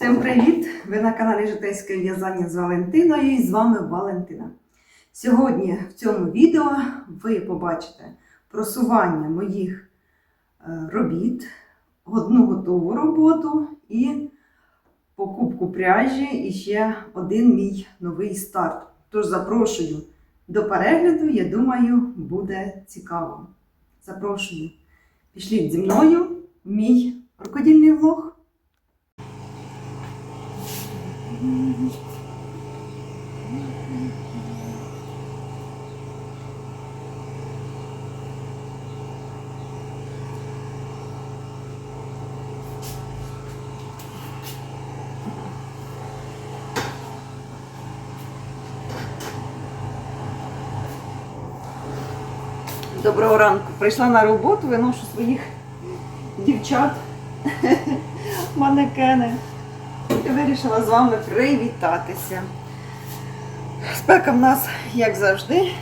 Всім привіт! Ви на каналі Житейське в'язання з Валентиною і з вами Валентина. Сьогодні в цьому відео ви побачите просування моїх е, робіт, одну готову роботу і покупку пряжі і ще один мій новий старт. Тож запрошую до перегляду, я думаю, буде цікаво. Запрошую. Пішліть зі мною мій рукодільний влог. Доброго ранку. Прийшла на роботу, виношу своїх дівчат, манекени. І вирішила з вами привітатися. Спека в нас, як завжди,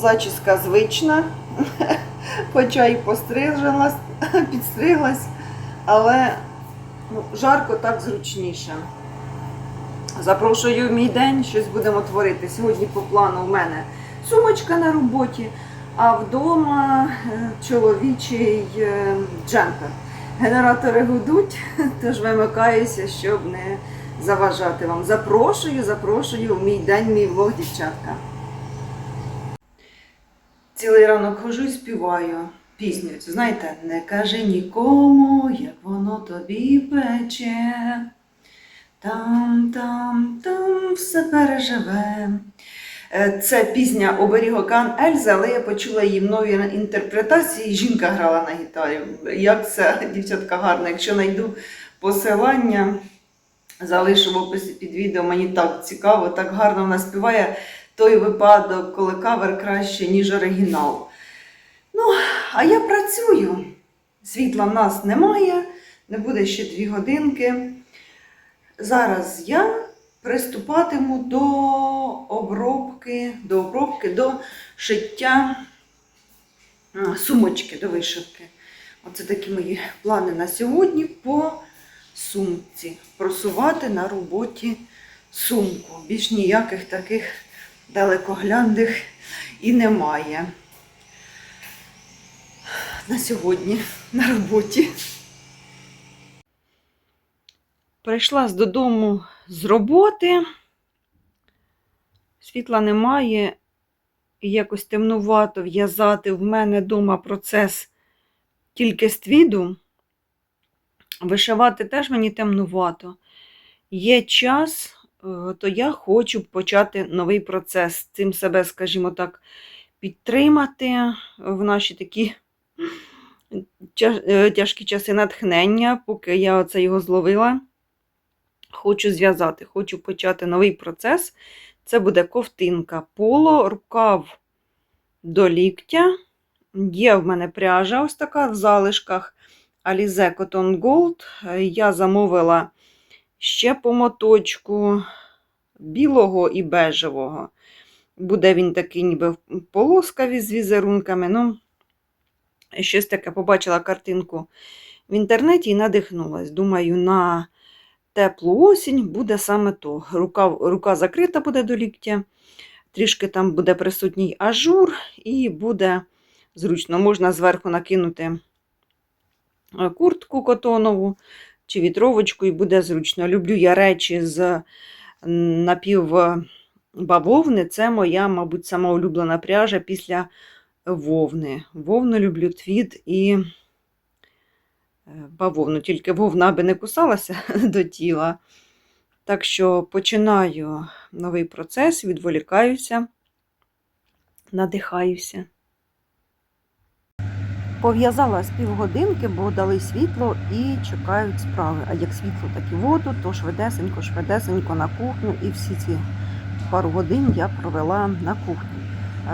зачіска звична, хоча і постриглась, підстриглась, але ну, жарко так зручніше. Запрошую в мій день, щось будемо творити. Сьогодні по плану в мене сумочка на роботі, а вдома е, чоловічий е, джемпер. Генератори гудуть, тож вимикаюся, щоб не заважати вам. Запрошую, запрошую в мій день, мій влог, дівчатка. Цілий ранок хожу і співаю пісню. Знаєте, не кажи нікому, як воно тобі пече. Там, там, там все переживе. Е, Це пісня Оберіг Океан Ельзи, але я почула її в новій інтерпретації. Жінка грала на гітарі. Як це, дівчатка, гарно. Якщо знайду посилання, залишу в описі під відео. Мені так цікаво, так гарно вона співає той випадок, коли кавер краще, ніж оригінал. Ну, а я працюю. Світла в нас немає, не буде ще дві годинки. Зараз я приступатиму до обробки, до обробки, до шиття сумочки, до вишивки. Оце такі мої плани на сьогодні по сумці. Просувати на роботі сумку. Більш ніяких таких далекоглядних і немає. На сьогодні на роботі. Прийшла з додому з роботи, світла немає, і якось темнувато в'язати в мене вдома процес тільки з твіду. Вишивати теж мені темнувато. Є час, е, то я хочу почати новий процес. Цим себе, скажімо так, підтримати в наші такі е, тяжкі часи натхнення, поки я оце його зловила хочу зв'язати, хочу почати новий процес. Це буде ковтинка поло, рукав до ліктя. Є в мене пряжа ось така в залишках Alize Cotton Gold. Я замовила ще по моточку білого і бежевого. Буде він такий, ніби полоскаві з візерунками. Ну, щось таке побачила картинку в інтернеті і надихнулась. Думаю, на теплу осінь буде саме то. Рука, рука закрита буде до ліктя, трішки там буде присутній ажур, і буде зручно. Можна зверху накинути е, куртку котонову чи вітровочку, і буде зручно. Люблю я речі з напівбавовни. Це моя, мабуть, сама улюблена пряжа після вовни. Вовну люблю твід і бавовну, тільки вовна аби не кусалася до тіла. Так що починаю новий процес, відволікаюся, надихаюся. Пов'язала з півгодинки, бо дали світло і чекають справи. А як світло, так і воду, то швидесенько, швидесенько на кухню. І всі ці пару годин я провела на кухні.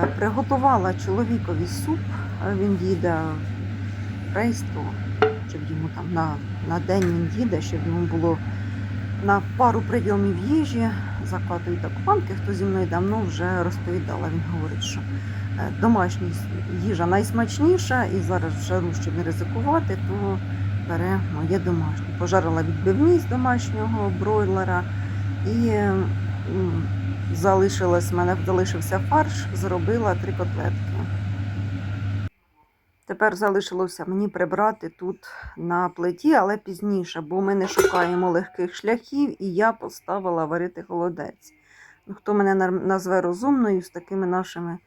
Е, Приготувала чоловікові суп, е, він їде в рейс, то щоб йому там на, на день він їде, щоб йому було на пару прийомів їжі, закатують окупанти. Хто зі мною давно вже розповідала, він говорить, що е, домашня їжа найсмачніша, і зараз в жару, щоб не ризикувати, то пере моє домашнє. Пожарила відбивні з домашнього бройлера і залишилось, мене залишився фарш, зробила три котлетки. Тепер залишилося мені прибрати тут на плиті, але пізніше, бо ми не шукаємо легких шляхів, і я поставила варити холодець. Ну, Хто мене назве розумною з такими нашими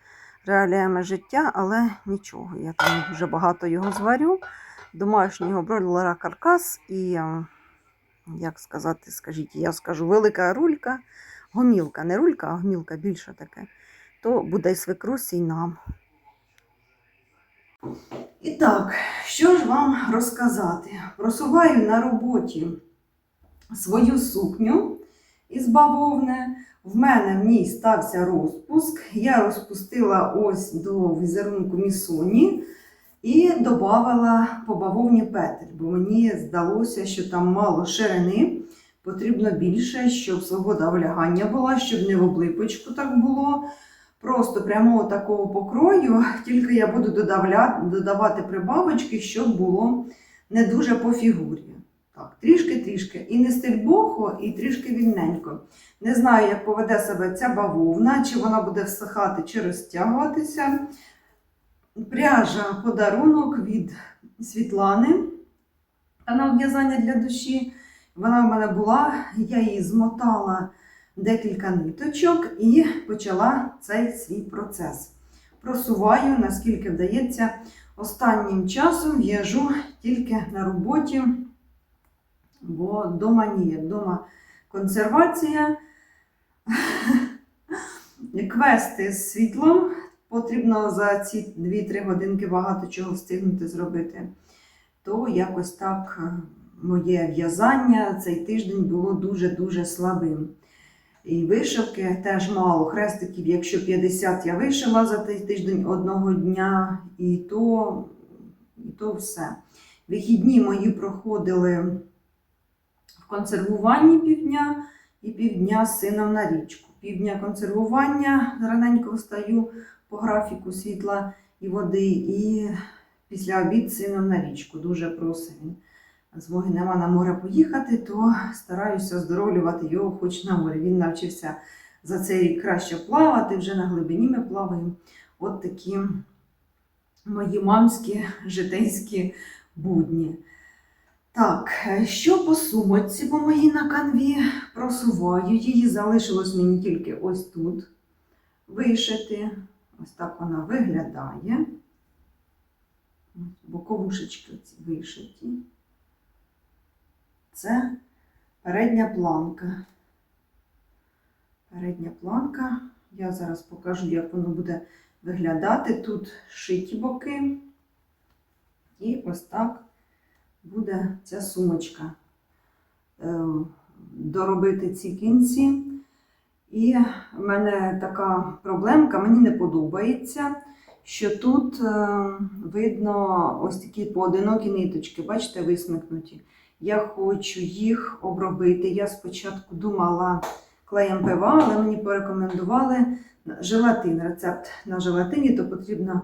реаліями життя, але нічого, я там дуже багато його зварю. Домашнього бройлера каркас і, е, як сказати, скажіть, я скажу, велика рулька, гомілка, не рулька, а гомілка більше таке, то буде й свекрусі, і нам. І так, що ж вам розказати? Просуваю на роботі свою сукню із бавовни. В мене в ній стався розпуск. Я розпустила ось до візерунку місоні і додавала по бавовні петель, бо мені здалося, що там мало ширини, потрібно більше, щоб свобода влягання була, щоб не в облипочку так було. Просто прямого такого покрою, тільки я буду додавати прибавочки, щоб було не дуже по фігурі. Так, трішки-трішки. І не стильбохо, і трішки вільненько. Не знаю, як поведе себе ця бавовна, чи вона буде всихати, чи розтягуватися. Пряжа подарунок від Світлани. Канал в'язання для душі. Вона в мене була, я її змотала декілька ниточок і почала цей свій процес. Просуваю, наскільки вдається. Останнім часом в'яжу тільки на роботі, бо вдома ні, вдома консервація. Квести з світлом. Потрібно за ці 2-3 годинки багато чого встигнути зробити. То якось так е, моє в'язання цей тиждень було дуже-дуже слабим. І вишивки теж мало. Хрестиків, якщо 50 я вишила за тиждень одного дня, і то, і то все. Вихідні мої проходили в консервуванні півдня і півдня з сином на річку. Півдня консервування, раненько встаю по графіку світла і води, і після обід з сином на річку. Дуже просить він. Змоги нема на море поїхати, то стараюся оздоровлювати його хоч на морі. Він навчився за цей рік краще плавати, вже на глибині ми плаваємо. От такі мої мамські житейські будні. Так, що по сумочці по моїй на канві просуваю. Її залишилось мені тільки ось тут вишити. Ось так вона виглядає. Боковушечки ці вишиті. Це передня планка. Передня планка. Я зараз покажу, як воно буде виглядати. Тут шиті боки. І ось так буде ця сумочка. Е, Доробити ці кінці. І в мене така проблемка, мені не подобається, що тут е, видно ось такі поодинокі ниточки, бачите, висмикнуті. Я хочу їх обробити. Я спочатку думала клеєм ПВА, але мені порекомендували желатин. Рецепт на желатині, то потрібно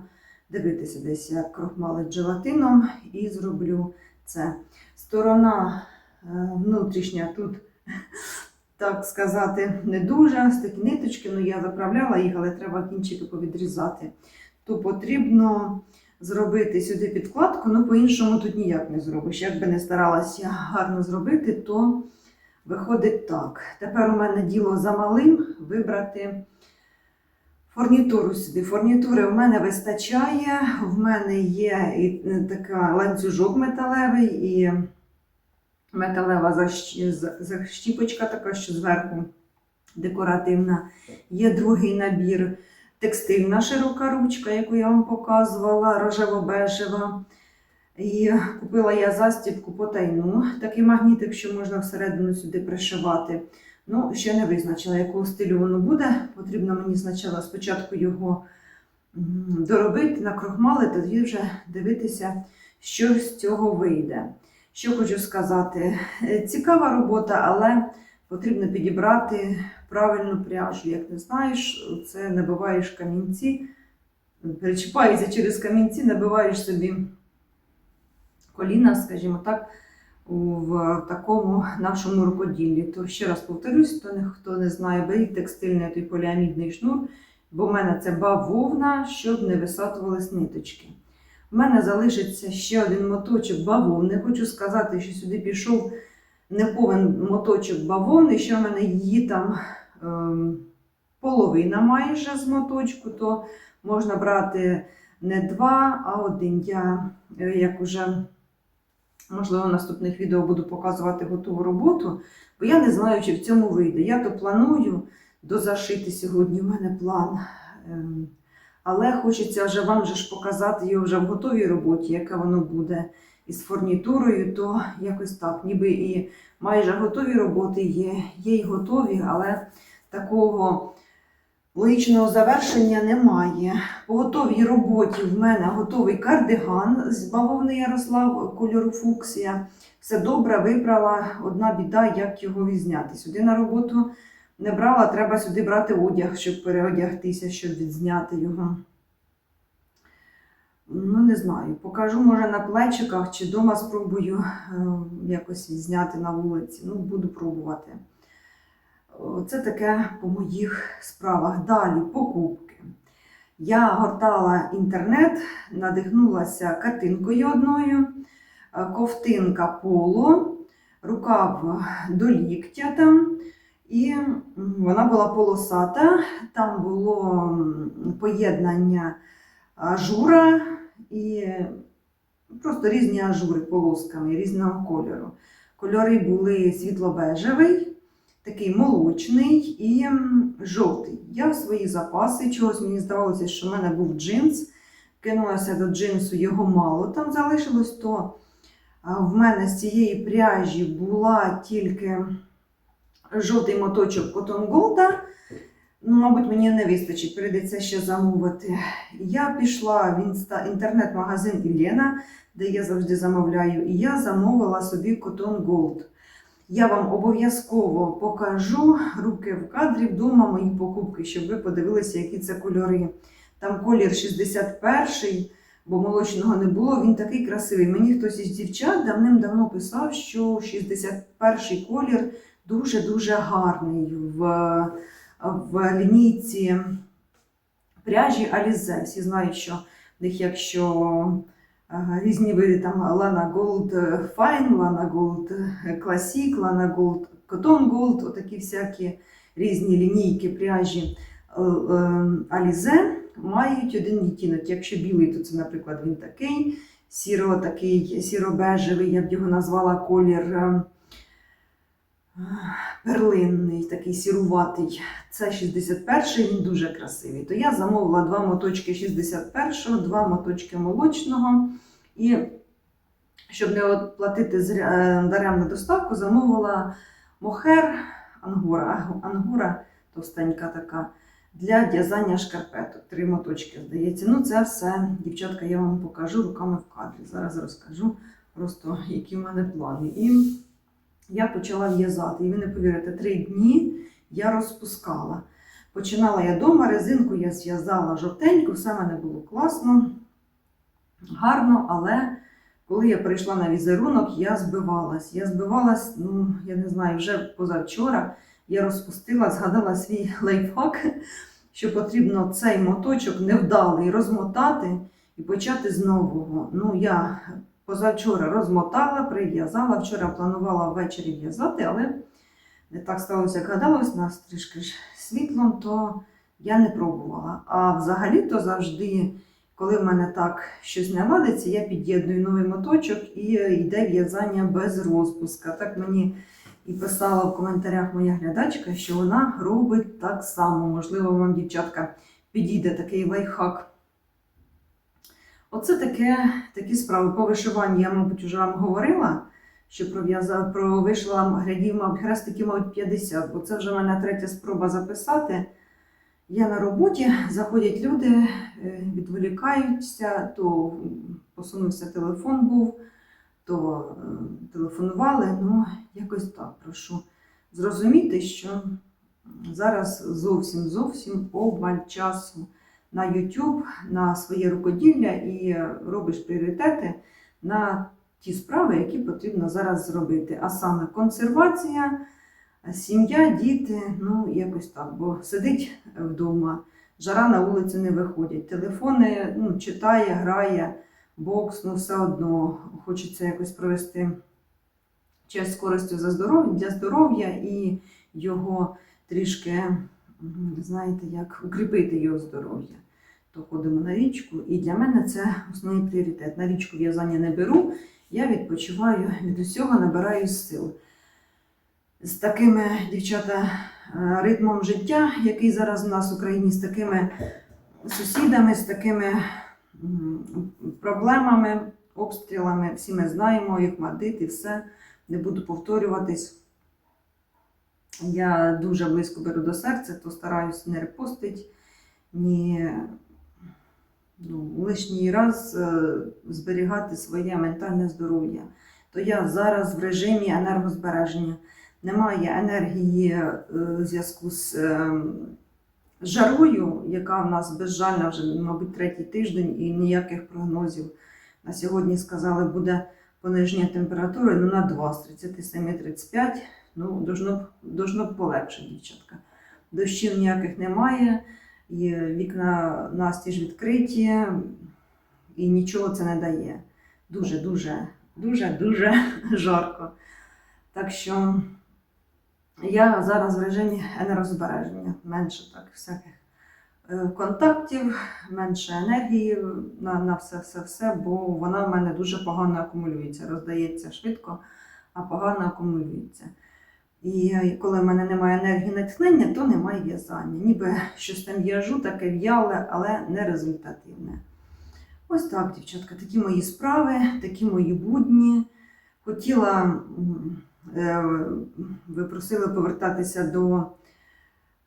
дивитися десь, як крохмалить желатином, і зроблю це. Сторона е, внутрішня тут, так сказати, не дуже. Ось такі ниточки, ну я заправляла їх, але треба кінчики повідрізати. То потрібно зробити сюди підкладку, ну по-іншому тут ніяк не зробиш. Як би не старалася гарно зробити, то виходить так. Тепер у мене діло за малим вибрати фурнітуру сюди. Фурнітури в мене вистачає. В мене є і е, така ланцюжок металевий і металева защіпочка, така, що зверху декоративна. Є другий набір текстильна широка ручка, яку я вам показувала, рожево-бежева. І купила я застібку потайну, такий магнітик, що можна всередину сюди пришивати. Ну, ще не визначила, якого стилю воно буде. Потрібно мені спочатку, його доробити, накрохмалити, тоді вже дивитися, що з цього вийде. Що хочу сказати, Е, цікава робота, але потрібно підібрати правильну пряжу. Як не знаєш, це набиваєш камінці, перечіпаєшся через камінці, набиваєш собі коліна, скажімо так, в такому нашому рукоділлі. То ще раз повторюсь, не, хто не знає, беріть текстильний той поліамідний шнур, бо в мене це бавовна, щоб не висатувались ниточки. У мене залишиться ще один моточок бавовни. Хочу сказати, що сюди пішов неповен моточок бавовни, що в мене її там половина майже з моточку, то можна брати не два, а один. Я, е, як уже, можливо, в наступних відео буду показувати готову роботу, бо я не знаю, чи в цьому вийде. Я то планую дозашити сьогодні, у мене план. Ем, Але хочеться вже вам же ж показати його вже в готовій роботі, яке воно буде із фурнітурою, то якось так, ніби і майже готові роботи є, є й готові, але такого логічного завершення немає. По готовій роботі в мене готовий кардиган з бавовни Ярослав кольору фуксія. Все добре, вибрала. Одна біда, як його відзняти. Сюди на роботу не брала, треба сюди брати одяг, щоб переодягтися, щоб відзняти його. Ну, не знаю. Покажу, може, на плечиках чи вдома спробую е, якось зняти на вулиці. Ну, буду пробувати. Це таке по моїх справах. Далі покупки. Я гортала інтернет, надихнулася картинкою одною, е, ковтинка поло, рукав до ліктя там. І вона була полосата, там було поєднання ажура і просто різні ажури полосками різного кольору. Кольори були світло-бежевий, такий молочний і жовтий. Я в свої запаси, чогось мені здавалося, що в мене був джинс. Кинулася до джинсу, його мало там залишилось, то в мене з цієї пряжі була тільки жовтий моточок Cotton Gold. Ну, мабуть, мені не вистачить, прийдеться ще замовити. Я пішла в інста... інтернет-магазин Ілена, де я завжди замовляю, і я замовила собі Cotton Gold. Я вам обов'язково покажу руки в кадрі вдома мої покупки, щоб ви подивилися, які це кольори. Там колір 61-й, бо молочного не було, він такий красивий. Мені хтось із дівчат давним-давно писав, що 61-й колір дуже-дуже гарний в, в лінійці пряжі Alize. Всі знають, що в них якщо різні види там Lana Gold Fine, Lana Gold Classic, Lana Gold Cotton Gold, отакі всякі різні лінійки пряжі е, е, Alize мають один відтінок. Якщо білий, то це, наприклад, він такий, сіро такий, сіро-бежевий, я б його назвала колір. Перлинний, такий сіруватий. Це 61-й, він дуже красивий. То я замовила два моточки 61-го, два моточки молочного. І щоб не платити е, даремну доставку, замовила мохер ангура. Ангура товстенька така. Для в'язання шкарпеток. Три моточки, здається. Ну, це все, дівчатка, я вам покажу руками в кадрі. Зараз розкажу просто, які в мене плани. І я почала в'язати. І ви не повірите, три дні я розпускала. Починала я вдома, резинку я зв'язала жовтеньку, все мене було класно, гарно, але коли я прийшла на візерунок, я збивалась. Я збивалась, ну, я не знаю, вже позавчора я розпустила, згадала свій лайфхак, що потрібно цей моточок невдалий розмотати і почати з нового. Ну, я позавчора розмотала, прив'язала. Вчора планувала ввечері в'язати, але не так сталося, як гадалось, нас трішки ж світлом, то я не пробувала. А взагалі-то завжди, коли в мене так щось не ладиться, я під'єдную новий моточок і йде в'язання без розпуска. Так мені і писала в коментарях моя глядачка, що вона робить так само. Можливо, вам, дівчатка, підійде такий лайфхак. Оце таке, такі справи. По вишиванню я, мабуть, вже вам говорила, що про, в'яза- про вишила глядів, мабуть, хрестиків, мабуть, 50, бо це вже в мене третя спроба записати. Я на роботі, заходять люди, е, відволікаються, то посунувся телефон був, то е, телефонували. Ну, якось так прошу зрозуміти, що зараз зовсім зовсім обмаль часу на YouTube, на своє рукоділля і робиш пріоритети на ті справи, які потрібно зараз зробити. А саме консервація, сім'я, діти, ну якось так, бо сидить вдома, жара на вулиці не виходять. Телефони ну, читає, грає, бокс, ну все одно хочеться якось провести час з за здоров'я, для здоров'я і його трішки, знаєте, як укріпити його здоров'я. То ходимо на річку, і для мене це основний пріоритет. На річку в'язання не беру, я відпочиваю від усього, набираю сил. З такими, дівчата, е, ритмом життя, який зараз у нас в Україні, з такими сусідами, з такими проблемами, обстрілами, всі ми знаємо, їх мадит і все. Не буду повторюватись. Я дуже близько беру до серця, то стараюсь не репостити, ні ну, лишній раз е, зберігати своє ментальне здоров'я. То я зараз в режимі енергозбереження. Немає енергії е, в зв'язку з е, жарою, яка в нас безжальна вже, мабуть, третій тиждень, і ніяких прогнозів. На сьогодні сказали, буде пониження температури ну, на 2 з 37-35. Ну, должно, б- должно полегше, дівчатка. Дощів ніяких немає, і вікна настіж відкриті, і нічого це не дає. Дуже, дуже, дуже, дуже жарко. Так що я зараз в режимі енергозбереження, менше так всяких е, контактів, менше енергії на, на все, все, все, бо вона в мене дуже погано акумулюється, роздається швидко, а погано акумулюється. І е, коли в мене немає енергії натхнення, то немає в'язання. Ніби щось там в'яжу, таке в'яле, але не результативне. Ось так, дівчатка, такі мої справи, такі мої будні. Хотіла, е, ви просили повертатися до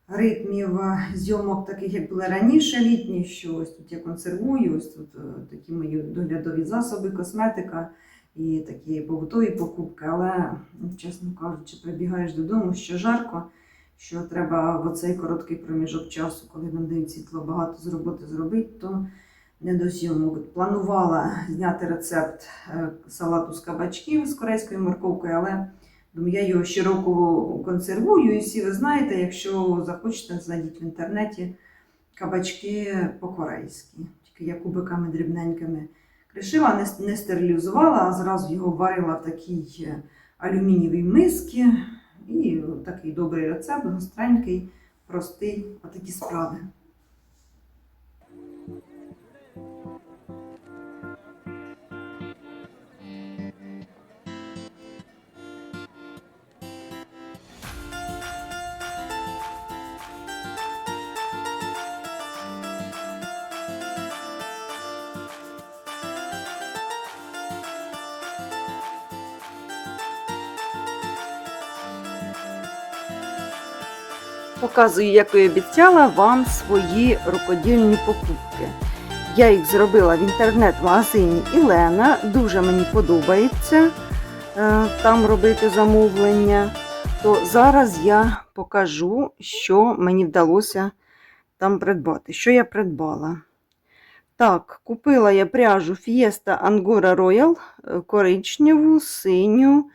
ритмів зйомок, таких як були раніше літні, що ось тут я консервую, ось тут е, такі мої доглядові засоби, косметика і такі побутові покупки. Але, ну, чесно кажучи, прибігаєш додому, що жарко, що треба в оцей короткий проміжок часу, коли нам дають світло багато з роботи зробити, то не до зйомок. Планувала зняти рецепт е, салату з кабачків з корейською морковкою, але я його щороку консервую. І всі ви знаєте, якщо захочете, знайдіть в інтернеті кабачки по-корейськи. Тільки я кубиками дрібненькими кришила, не, стерилізувала, а зразу його варила в такій е, алюмінієвій мисці. І такий добрий рецепт, гостренький, простий, отакі справи. Показую, як і обіцяла вам свої рукодільні покупки. Я їх зробила в інтернет-магазині Ілена. Дуже мені подобається е, там робити замовлення. То зараз я покажу, що мені вдалося там придбати. Що я придбала? Так, купила я пряжу Fiesta Angora Royal е, коричневу, синю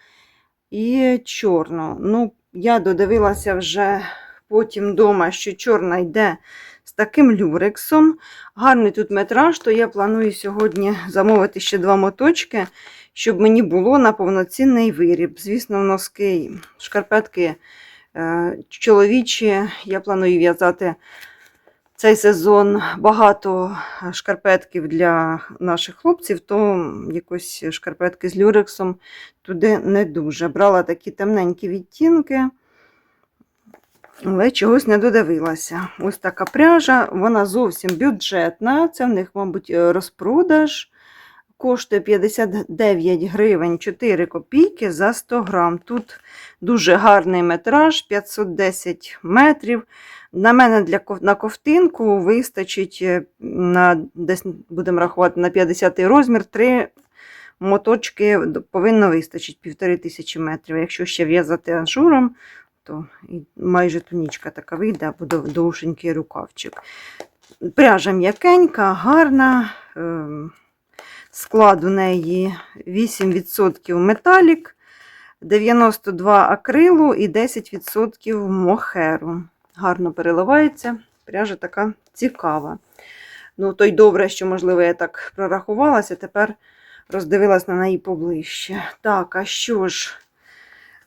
і чорну. Ну, я додивилася вже потім вдома, що чорна йде з таким люрексом. Гарний тут метраж, то я планую сьогодні замовити ще два моточки, щоб мені було на повноцінний виріб. Звісно, носки, шкарпетки е, чоловічі. Я планую в'язати цей сезон багато шкарпетків для наших хлопців, то якось шкарпетки з люрексом туди не дуже. Брала такі темненькі відтінки. Але чогось не додивилася. Ось така пряжа, вона зовсім бюджетна. Це в них, мабуть, е, розпродаж. Коштує 59 гривень 4 копійки за 100 грам. Тут дуже гарний метраж, 510 метрів. На мене для на ковтинку вистачить е, на десь будемо рахувати на 50 розмір. Три моточки повинно півтори тисячі метрів. Якщо ще в'язати анжуром, то майже тунічка така вийде, або довшенький рукавчик. Пряжа м'якенька, гарна. ем, Склад у неї 8% металік, 92 акрилу і 10% мохеру. Гарно переливається, пряжа така цікава. Ну, то й добре, що, можливо, я так прорахувалася, тепер роздивилась на неї поближче. Так, а що ж?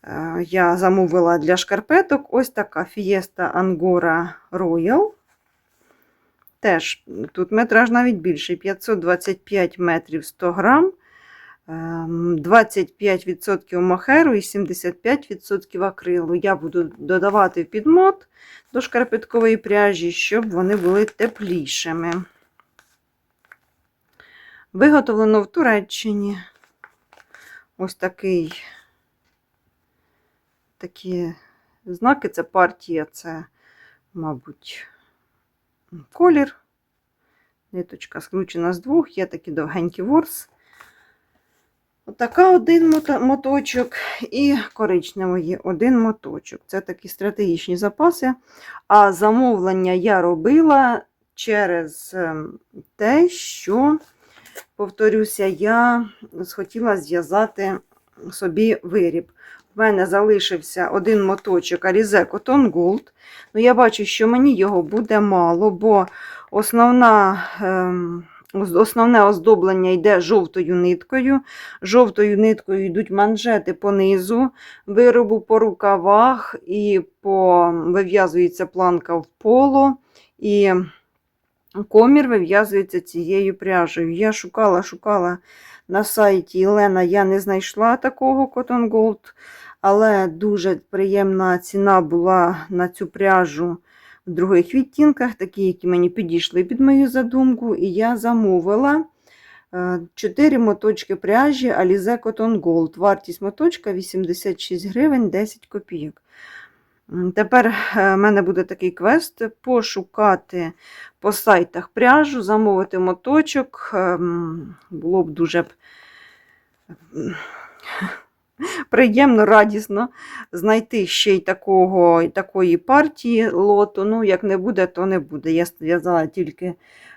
Е, Я замовила для шкарпеток ось така Fiesta Angora Royal. Теж тут метраж навіть більший 525 метрів 100 грам, ем, 25% мохеру і 75% акрилу. Я буду додавати підмот до шкарпеткової пряжі, щоб вони були теплішими. Виготовлено в Туреччині. Ось такий такі знаки, це партія, це, мабуть, колір. Ниточка скручена з двох, є такі довгенькі ворс. Отака один моточок і коричневої один моточок. Це такі стратегічні запаси. А замовлення я робила через ем, те, що, повторюся, я схотіла зв'язати собі виріб. В мене залишився один моточок Alize Cotton Gold. Ну, я бачу, що мені його буде мало, бо основна, ем, основне оздоблення йде жовтою ниткою. Жовтою ниткою йдуть манжети по низу, виробу по рукавах, і по, вив'язується планка в поло, і комір вив'язується цією пряжею. Я шукала, шукала на сайті Єлена, я не знайшла такого Cotton Gold, але дуже приємна ціна була на цю пряжу в других відтінках, такі, які мені підійшли під мою задумку, і я замовила 4 моточки пряжі Alize Cotton Gold. Вартість моточка 86 гривень 10 копійок. Тепер е, в мене буде такий квест пошукати по сайтах пряжу, замовити моточок. Ем, Було б дуже б приємно, радісно знайти ще й такого, такої партії лоту. Ну, як не буде, то не буде. Я зв'язала тільки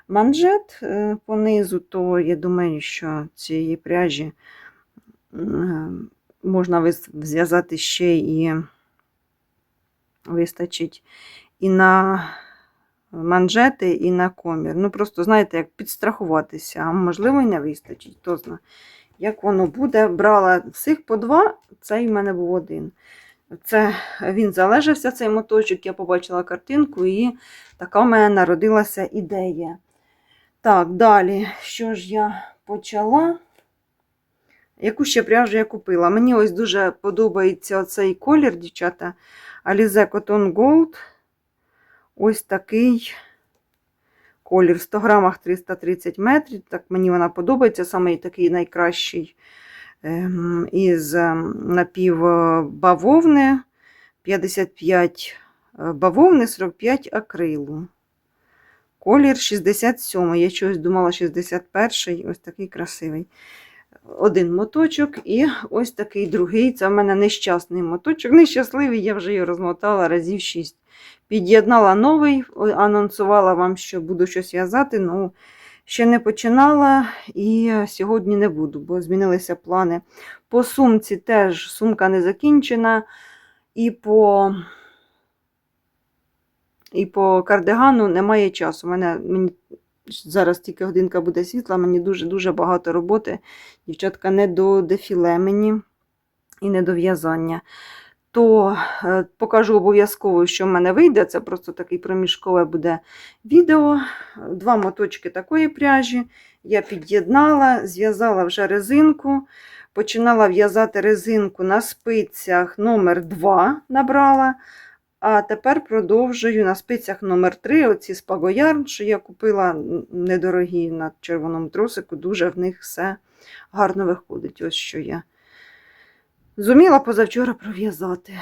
манжет е, понизу, то я думаю, що цієї пряжі можна зв'язати ще і вистачить і на манжети, і на комір. Ну, просто, знаєте, як підстрахуватися, а можливо, і не вистачить. Хто знає, як воно буде. Брала всіх по два, цей в мене був один. Це він залежався, цей моточок, я побачила картинку, і така в мене народилася ідея. Так, далі, що ж я почала? Яку ще пряжу я купила? Мені ось дуже подобається оцей колір, дівчата. Alize Cotton Gold. Ось такий колір. В 100 грамах 330 метрів. Так мені вона подобається. Саме такий найкращий ем, із ем, напівбавовни. 55 е, бавовни, 45 акрилу. Колір 67. Я чогось думала 61 ось такий красивий. Один моточок і ось такий другий. Це в мене нещасний моточок. Нещасливий, я вже його розмотала разів 6. Під'єднала новий, анонсувала вам, що буду щось в'язати. Ну, ще не починала і сьогодні не буду, бо змінилися плани. По сумці теж сумка не закінчена. І по, і по кардигану немає часу. Мене мені зараз тільки годинка буде світла, мені дуже-дуже багато роботи. Дівчатка, не до дефіле мені і не до в'язання. То е, покажу обов'язково, що в мене вийде. Це просто такий проміжкове буде відео. Два моточки такої пряжі. Я під'єднала, зв'язала вже резинку. Починала в'язати резинку на спицях номер 2 набрала. А тепер продовжую на спицях номер 3 оці спагоярн, що я купила недорогі на червоному тросику, дуже в них все гарно виходить. Ось що я зуміла позавчора пров'язати.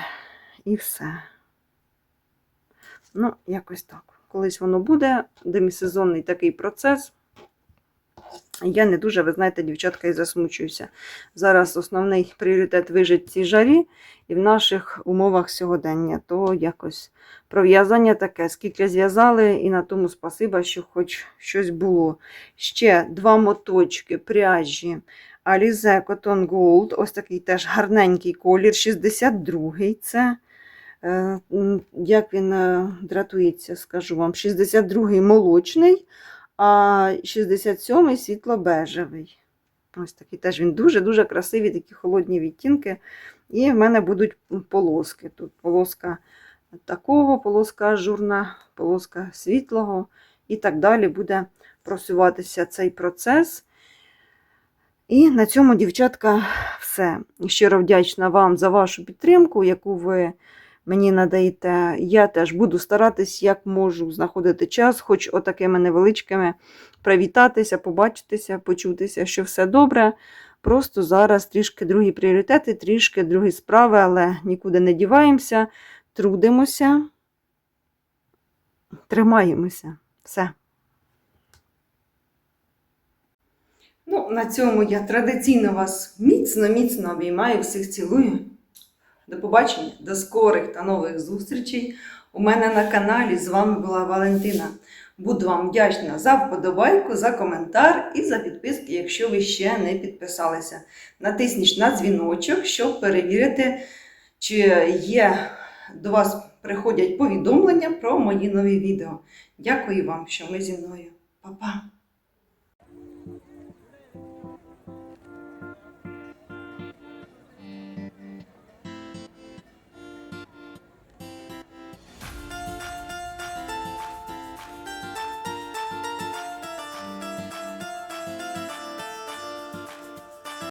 І все. Ну, якось так. Колись воно буде, демісезонний такий процес. Я не дуже, ви знаєте, дівчатка, і засмучуюся. Зараз основний пріоритет вижити ці жарі і в наших умовах сьогодення, то якось пров'язання таке, скільки зв'язали, і на тому спасиба, що хоч щось було. Ще два моточки пряжі Alize Cotton Gold, ось такий теж гарненький колір, 62-й це. Е, Як він е, дратується, скажу вам, 62-й молочний, а 67-й світло-бежевий. Ось такий теж він дуже-дуже красиві, такі холодні відтінки. І в мене будуть полоски. Тут полоска такого, полоска ажурна, полоска світлого і так далі буде просуватися цей процес. І на цьому, дівчатка, все. Щиро вдячна вам за вашу підтримку, яку ви мені надаєте. Я теж буду старатись, як можу, знаходити час, хоч отакими невеличкими привітатися, побачитися, почутися, що все добре. Просто зараз трішки другі пріоритети, трішки другі справи, але нікуди не діваємося, трудимося, тримаємося. Все. Ну, на цьому я традиційно вас міцно-міцно обіймаю, всіх цілую. До побачення, до скорих та нових зустрічей у мене на каналі. З вами була Валентина. Буду вам вдячна за вподобайку, за коментар і за підписки, якщо ви ще не підписалися. Натисніть на дзвіночок, щоб перевірити, чи є до вас приходять повідомлення про мої нові відео. Дякую вам, що ви зі мною. Па-па!